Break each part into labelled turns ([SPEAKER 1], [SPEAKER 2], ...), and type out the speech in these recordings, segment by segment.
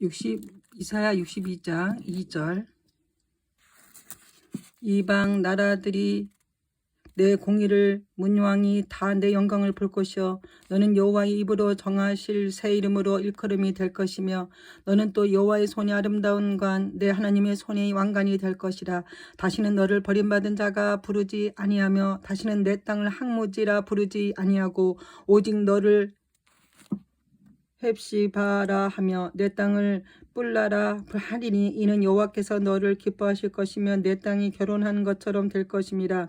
[SPEAKER 1] 60 이사야 62장 2절. 이방 나라들이 내 공의를 문왕이 다 내 영광을 볼 것이요. 너는 여호와의 입으로 정하실 새 이름으로 일컬음이 될 것이며 너는 또 여호와의 손이 아름다운 관 내 하나님의 손이 왕관이 될 것이라. 다시는 너를 버림받은 자가 부르지 아니하며 다시는 내 땅을 항무지라 부르지 아니하고 오직 너를 헵시바라 하며 내 땅을 뿔라라 하리니 이는 여호와께서 너를 기뻐하실 것이며 내 땅이 결혼한 것처럼 될 것임이라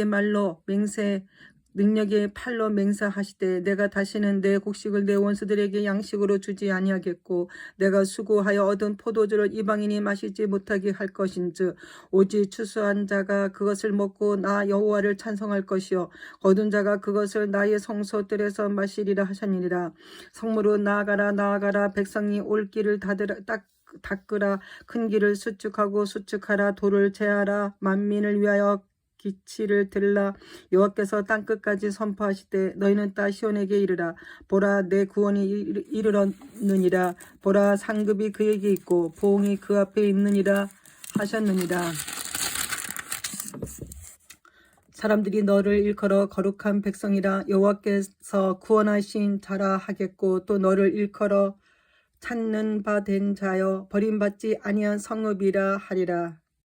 [SPEAKER 1] 의 말로 맹세 능력의 팔로 맹세하시되 내가 다시는 내 곡식을 내 원수들에게 양식으로 주지 아니하겠고 내가 수고하여 얻은 포도주를 이방인이 마시지 못하게 할 것인즉 오직 추수한 자가 그것을 먹고 나 여호와를 찬송할 것이요 거둔 자가 그것을 나의 성소들에서 마시리라 하셨느니라. 성무로 나아가라 나아가라. 백성이 올 길을 닫으라 딱 닦으라. 큰 길을 수축하고 수축하라. 돌을 제하라. 만민을 위하여 기치를 들라. 여호와께서 땅 끝까지 선포하시되 너희는 따 시온에게 이르라. 보라 내 구원이 이르- 이르렀느니라. 보라 상급이 그에게 있고 보응이 그 앞에 있느니라 하셨느니라. 사람들이 너를 일컬어 거룩한 백성이라 여호와께서 구원하신 자라 하겠고 또 너를 일컬어 찾는 바 된 자여 버림받지 아니한 성읍이라 하리라